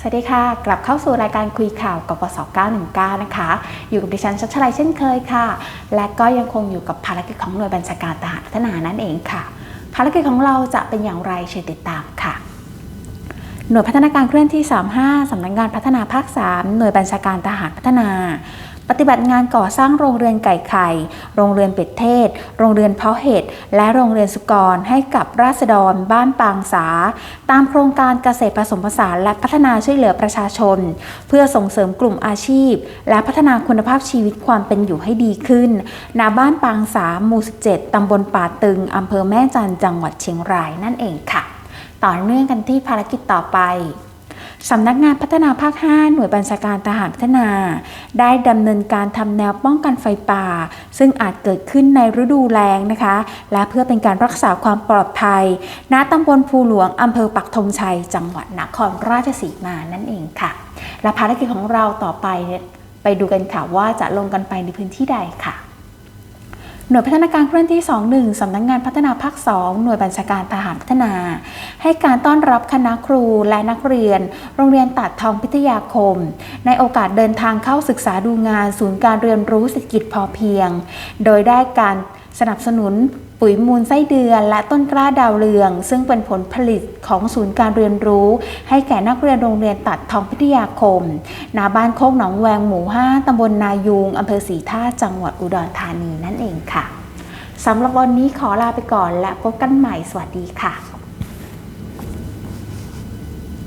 สวัสดีค่ะ กลับเข้าสู่รายการคุยข่าวกกส919 นะคะ อยู่กับดิฉันชัชลัยเช่นเคยค่ะ และก็ยังคงอยู่กับภารกิจของหน่วยบัญชาการทหารพัฒนานั่นเองค่ะ ภารกิจของเราจะเป็นอย่างไรเชิญติดตามค่ะ หน่วยพัฒนาการเคลื่อนที่ 35 สำนักงานพัฒนาภาค 3 หน่วยบัญชาการทหารพัฒนา ปฏิบัติงานก่อสร้างโรงเรือนไก่ไข่ โรงเรือนเป็ดเทศ โรงเรือนเพาะเห็ด และโรงเรือนสุกรให้กับราษฎรบ้านปางสา ตามโครงการเกษตรผสมผสานและพัฒนาช่วยเหลือประชาชน เพื่อส่งเสริมกลุ่มอาชีพ และพัฒนาคุณภาพชีวิตความเป็นอยู่ให้ดีขึ้นณบ้านปางสาหมู่ 17 ตำบลป่าตึง อำเภอแม่จันจังหวัดเชียงรายนั่นเองค่ะ ต่อเนื่องกันที่ภารกิจต่อไป สำนักงานพัฒนาภาค 5 หน่วยบัญชาการทหารพัฒนา ได้ดำเนินการทำแนวป้องกันไฟป่า ซึ่งอาจเกิดขึ้นในฤดูแล้งนะคะ และเพื่อเป็นการรักษาความปลอดภัย ณตำบลภูหลวงอำเภอปักธงชัย จังหวัดนครราชสีมานั่นเองค่ะ และภารกิจของเราต่อไปเนี่ยไปดูกันค่ะว่าจะลงกันไปในพื้นที่ใดค่ะ หน่วยพัฒนาการเคลื่อนที่ 21 สำนักงงานพัฒนาภาค 2 หน่วยบัญชาการทหารพัฒนา ให้การต้อนรับคณะครูและนักเรียน โรงเรียนตัดทองพิทยาคม ในโอกาสเดินทางเข้าศึกษาดูงานศูนย์การเรียนรู้เศรษฐกิจพอเพียง โดยได้การสนับสนุน ปุ๋ยมูลไส้เดือนและต้นกล้าดาวเรือง ซึ่งเป็นผลผลิตของศูนย์การเรียนรู้ ให้แก่นักเรียนโรงเรียนตัดทองพิทยาคมนาบ้านโคกหนองแวงหมู่ 5ตำบลนายูงอำเภอสีท่าจังหวัดอุดรธานีนั่นเองค่ะสำหรับวันนี้ขอลาไปก่อนและพบกันใหม่สวัสดีค่ะ